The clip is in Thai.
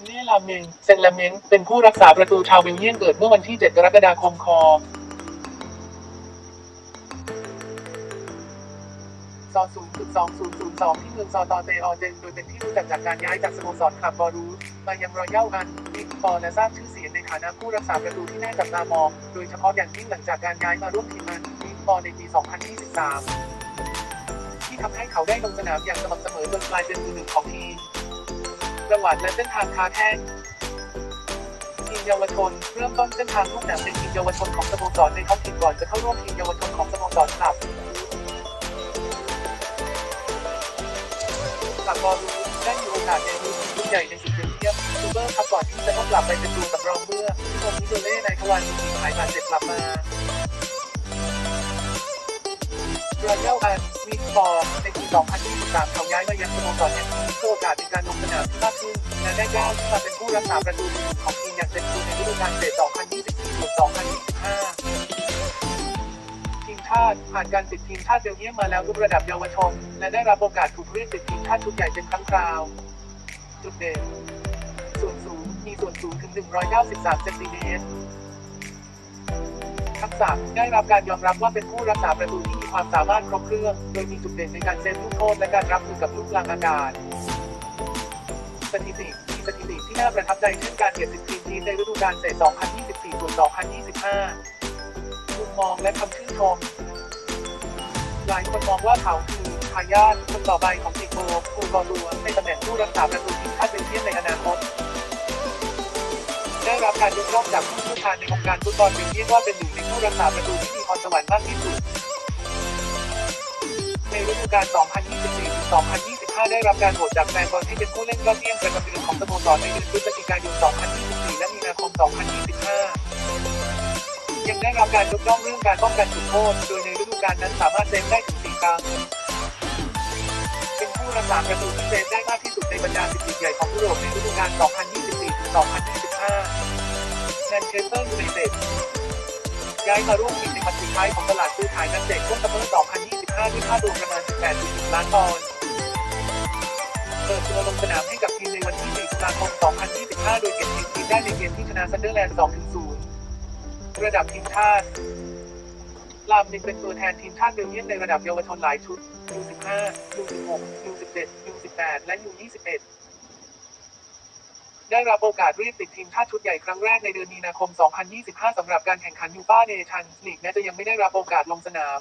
นเน่ลาเมงเซนลาเมนเป็นผู้รักษาประตูชาวเบลเยียมเกิดเมื่อวันที่ 7 กรกฎาคมคซอศูนย์จุดสองศูนย์ศูนย์สองที่เมืองซอตอเตออเจนโดยเป็นที่รู้จักจากการย้ายจากสโมสรคลับบอรูสมายังรอยัลอันบิกบอลและสร้างชื่อเสียงในฐานะผู้รักษาประตูที่น่าจับตามอง โดยเฉพาะอย่างยิ่งหลังจากการย้ายมาร่วมทีมันบิกบอลในปี 2023 ที่ทำให้เขาได้ลงสนามอย่างสม่ำเสมอจนกลายเป็นมือหนึ่งของทีม ประวัติและเส้นทางค้าแข้งทีมเยาวชนเริ่มต้นเส้นทางลูกหนังเป็นทีมเยาวชนของสโมสรในท้องถิ่นก่อนจะเข้าร่วมทีมเยาวชนของสโมสรคลับคลับบอลได้มีโอกาสเรียนรู้ทีมใหญ่ในศึกเบลเยียมซูเปอร์คัพก่อนที่จะต้องกลับไปเป็นตัวสำรองเมื่อโทมิโดเล่ในทวารมีหายบาดเจ็บกลับมารอยัลอันมีฟอร์ในปี2023เขาย้ายมายังสโมสรแห่งนี้ โอกาสในการลงสนามที่มากขึ้นและได้ก้าวมาเป็นผู้รักษาประตูของทีมอย่างเต็มตัวในฤดูกาลเตะ2024-2025ทีมชาติผ่านการติดทีมชาติเบลเยียมมาแล้วทุกระดับเยาวชน และได้รับโอกาสถูกเรียกติดทีมชาติชุดใหญ่เป็นครั้งคราว จุดเด่น ส่วนสูง มีส่วนสูงถึง 193เซนติเมตรทักษะได้รับการยอมรับว่าเป็นผู้รักษาประตูที่มีความสามารถครบเครื่อง โดยมีจุดเด่นในการเซฟลูกโทษและการรับมือกับลูกกลางอากาศ สถิติมีสถิติที่น่าประทับใจเช่นการเก็บ10คลีนชีในฤดูกาลเตะ2024 2025 มุมมองและคำชื่นชม หลายคนมองว่าเขาคือทายาทคนต่อไปของติโกคูกอรัวในตำแหน่งผู้รักษาประตูทีมชาติเบลเยียมในอนาคตได้รับการยกย่องจากผู้เชี่ยวชาญในวงการฟุตบอลเบลเยียมว่าเป็นหนึ่งในผู้รักษาประตูที่มีพรสวรรค์มากที่สุด ในฤดูกาล 2024-2025 ได้รับการโหวตจากแฟนบอลให้เป็นผู้เล่นยอดเยี่ยมประจำปีของสโมสรในเดือนพฤศจิกายน 2024 และมีนาคม 2025 ยังได้รับการยกย่องเรื่องการป้องกันจุดโทษ โดยในฤดูกาลนั้นสามารถเซฟได้ถึง 4 ครั้ง เป็นผู้รักษาประตูที่เซฟได้มากที่สุดในบรรดา10ลีกใหญ่ของยุโรปในฤดูกาล 2024-2025 แมนเชสเตอร์ยูไนเต็ดย้ายมาร่วมทีมในวันสุดท้ายของตลาดซื้อขายนักเตะช่วงซัมเมอร์2025ด้วยค่าตัวประมาณ 18.1 ล้านปอนด์ สนามให้กับทีมในวันที่ 4 ตุลาคม 2025 โดยเก็บเ10ทีมได้ในเกมที่ชนะซันเดอร์แลนด์ 2-0 ระดับทีมชาติลามเป็นตัวแทนทีมชาติเบลเยียมในระดับเยาวชนหลายชุด U15 U16 U17 U18 และ U21 ได้รับโอกาสเรียกติดทีมชาติชุดใหญ่ครั้งแรกในเดือนมีนาคม 2025 สำหรับการแข่งขันยูฟ่าเนชั่นลีกแม้จะยังไม่ได้รับโอกาสลงสนาม